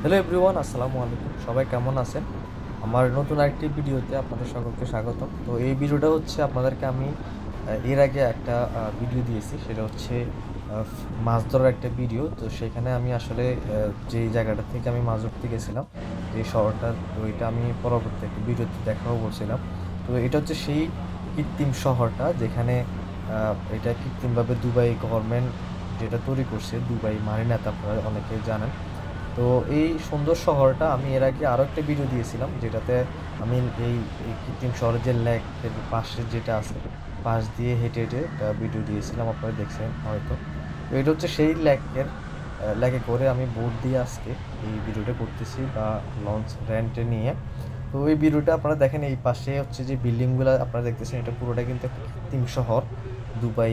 Hello everyone আসসালামু আলাইকুম। সবাই কেমন আছেন? আমার নতুন আরেকটি ভিডিওতে আপনাদের সকলকে স্বাগতম। তো এই ভিডিওটা হচ্ছে আপনাদেরকে আমি এর আগে একটা ভিডিও দিয়েছি। সেটা হচ্ছে মাছ ধরার একটা ভিডিও। তো সেখানে আমি আসলে যেই জায়গাটা থেকে আমি মাছ ধরতে গেছিলাম, যে শহরটা, তো এটা আমি পরবর্তী একটা ভিডিওতে দেখাও বলছিলাম। তো এটা হচ্ছে সেই কৃত্রিম শহরটা, যেখানে এটা কৃত্রিমভাবে দুবাই গভর্নমেন্ট যেটা তৈরি করছে, দুবাই মারিনাতে আপনারা অনেকেই জানেন। তো এই সুন্দর শহরটা আমি এর আগে আরও একটা ভিডিও দিয়েছিলাম, যেটাতে আমি এই কৃত্রিম শহরের যে লেকের পাশে যেটা আছে, পাশ দিয়ে হেঁটে হেঁটে একটা ভিডিও দিয়েছিলাম, আপনারা দেখছেন হয়তো। তো এটা হচ্ছে সেই লেকের লেকে করে আমি বোট দিয়ে আজকে এই ভিডিওটা করতেছি বা লঞ্চ রেন্টে নিয়ে। তো এই ভিডিওটা আপনারা দেখেন, এই পাশে হচ্ছে যে বিল্ডিংগুলো আপনারা দেখতেছেন, এটা পুরোটা কিন্তু একটা কৃত্রিম শহর। দুবাই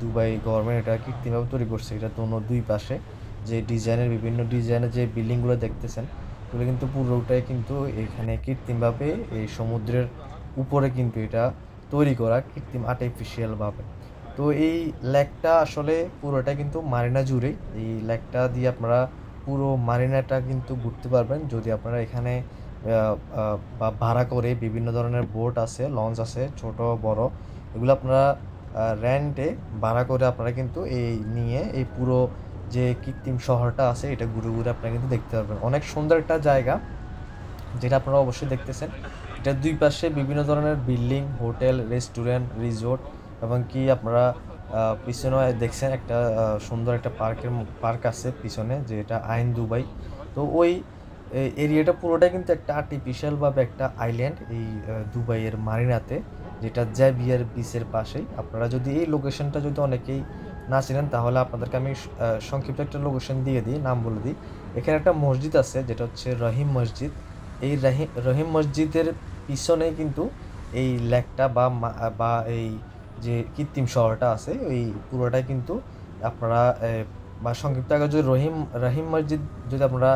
দুবাই গভর্নমেন্ট এটা কৃত্রিমভাবে তৈরি করছে, এটা দোনো দুই পাশে। যে ডিজাইনের, বিভিন্ন ডিজাইনের যে বিল্ডিংগুলো দেখতেছেন ওগুলো কিন্তু পুরোটাই কিন্তু এখানে কৃত্রিমভাবে এই সমুদ্রের উপরে কিন্তু এটা তৈরি করা কৃত্রিম আর্টিফিশিয়ালভাবে তো এই লেকটা আসলে পুরোটা কিন্তু মারিনা জুড়েই। এই লেকটা দিয়ে আপনারা পুরো মারিনাটা কিন্তু ঘুরতে পারবেন। যদি আপনারা এখানে বা ভাড়া করে বিভিন্ন ধরনের বোট আছে, লঞ্চ আছে, ছোট, বড়, এগুলো আপনারা রেন্টে ভাড়া করে আপনারা কিন্তু এই নিয়ে এই পুরো যে কৃত্রিম শহরটা আছে, এটা ঘুরে ঘুরে আপনারা কিন্তু দেখতে পারবেন। অনেক সুন্দর একটা জায়গা, যেটা আপনারা অবশ্যই দেখতেছেন। এটার দুই পাশে বিভিন্ন ধরনের বিল্ডিং, হোটেল, রেস্টুরেন্ট, রিসোর্ট এবং কি আপনারা পিছনে দেখছেন একটা সুন্দর একটা পার্কের পার্ক আছে পিছনে, যেটা আইন দুবাই। তো ওই এরিয়াটা পুরোটাই কিন্তু একটা আর্টিফিশিয়ালভাবে একটা আইল্যান্ড এই দুবাইয়ের মারিনাতে, যেটা জ্যাভিয়ার বিচের পাশেই। আপনারা যদি এই লোকেশনটা যদি অনেকেই না চিনেন, তাহলে আপনাদেরকে আমি সংক্ষিপ্ত একটা লোকেশন দিয়ে দিই, নাম বলে দিই। এখানে একটা মসজিদ আছে, যেটা হচ্ছে রহিম মসজিদ। এই রাহি- রহিম মসজিদের পিছনে কিন্তু এই লেকটা বা বা এই যে কৃত্রিম শহরটা আছে ওই পুরোটাই কিন্তু আপনারা বা সংক্ষিপ্ত আগে যদি রহিম রহিম মসজিদ যদি আপনারা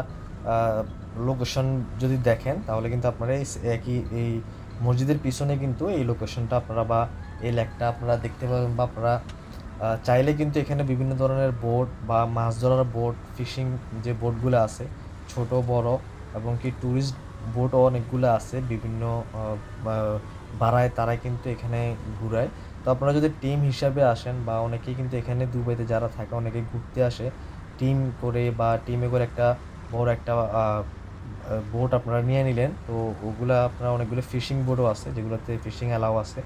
লোকেশন যদি দেখেন, তাহলে কিন্তু আপনারা এই একই, এই মসজিদের পিছনে কিন্তু এই লোকেশনটা আপনারা বা এই লেকটা আপনারা দেখতে পাবেন বা আপনারা চাইলে কিন্তু এখানে বিভিন্ন ধরনের বোট বা মাছ ধরার বোট ফিশিং যে বোটগুলো আছে, ছোট, বড় এবং কি ট্যুরিস্ট বোটও অনেকগুলো আছে, বিভিন্ন ভাড়ায় তারা কিন্তু এখানে ঘুরায়। তো আপনারা যদি টিম হিসাবে আসেন বা অনেকেই কিন্তু এখানে দুবাইতে যারা থাকে, অনেকে ঘুরতে আসে টিম করে বা টিমে করে একটা বড় একটা বোট আপনারা নিয়ে নিলেন, তো ওগুলা আপনারা অনেকগুলো ফিশিং বোটও আছে, যেগুলোতে ফিশিং অ্যালাউ আছে।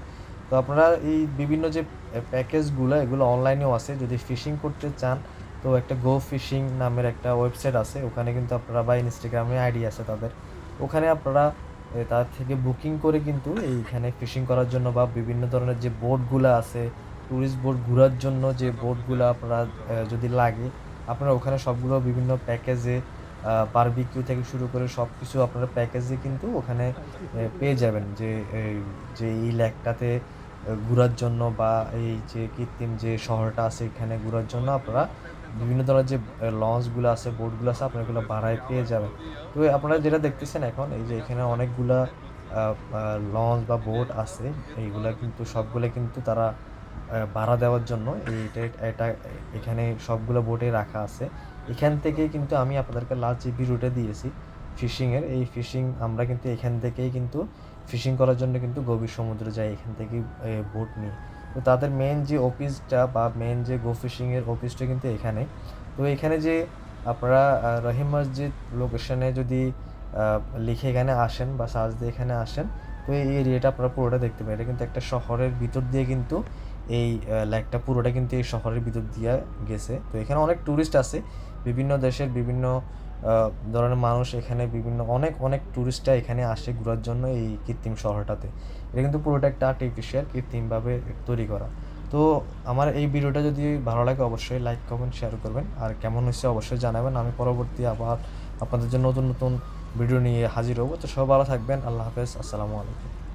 তো আপনারা এই বিভিন্ন যে প্যাকেজগুলো এগুলো অনলাইনেও আছে। যদি ফিশিং করতে চান তো একটা গো ফিশিং নামের একটা ওয়েবসাইট আছে। ওখানে কিন্তু আপনারা বা ইনস্টাগ্রামে আইডি আছে তাদের। ওখানে আপনারা তার থেকে বুকিং করে কিন্তু এইখানে ফিশিং করার জন্য বা বিভিন্ন ধরনের যে বোটগুলো আছে ট্যুরিস্ট বোট ঘোরার জন্য যে বোটগুলো আপনারা যদি লাগে আপনারা ওখানে সবগুলো বিভিন্ন প্যাকেজে বারবিকিউ থেকে শুরু করে সব কিছু আপনারা প্যাকেজে কিন্তু ওখানে পেয়ে যাবেন। যে এই যে এই লেকটাতে আহ, ঘোরার জন্য বা এই যে কৃত্রিম যে শহরটা আছে এখানে ঘোরার জন্য আপনারা বিভিন্ন ধরনের যে লঞ্চগুলো আছে বোটগুলো আছে, আপনারা এগুলো ভাড়ায় পেয়ে যাবেন। তো আপনারা যেটা দেখতেছেন এখন, এই যে এখানে অনেকগুলা লঞ্চ বা বোট আছে, এইগুলা কিন্তু সবগুলো কিন্তু তারা ভাড়া দেওয়ার জন্য এইটা এটা এখানে সবগুলো বোটে রাখা আছে। এখান থেকে কিন্তু আমি আপনাদেরকে লাস্ট যে ভিডিওটা দিয়েছি ফিশিংয়ের এই ফিশিং আমরা কিন্তু এখান থেকেই কিন্তু ফিশিং করার জন্য কিন্তু গভীর সমুদ্রে যাই, এখান থেকেই বোট নিই। তো তাদের মেন যে অফিসটা বা মেন যে গো ফিশিংয়ের অফিসটা কিন্তু এখানে। তো এখানে যে আপনারা রহিম মসজিদ লোকেশনে যদি লিখে এখানে আসেন বা সার্চ দিয়ে এখানে আসেন, তো এই এরিয়াটা আপনারা পুরোটা দেখতে পাবেন এটা কিন্তু একটা শহরের ভিতর দিয়ে কিন্তু এই লেকটা পুরোটা কিন্তু এই শহরের ভিতর দিয়ে গেছে। তো এখানে অনেক ট্যুরিস্ট আছে। বিভিন্ন দেশের বিভিন্ন ধরনের মানুষ এখানে বিভিন্ন অনেক অনেক ট্যুরিস্টরা এখানে আসে ঘোরার জন্য এই কৃত্রিম শহরটাতে। এটা কিন্তু পুরোটা একটা আর্টিফিশিয়াল কৃত্রিমভাবে তৈরি করা। তো আমার এই ভিডিওটা যদি ভালো লাগে অবশ্যই লাইক কমেন্ট শেয়ার করবেন। আর কেমন হয়েছে অবশ্যই জানাবেন। আমি পরবর্তী আবার আপনাদের জন্য নতুন নতুন ভিডিও নিয়ে হাজির হব। তো সব ভালো থাকবেন। আল্লাহ হাফেজ। আসসালামু আলাইকুম।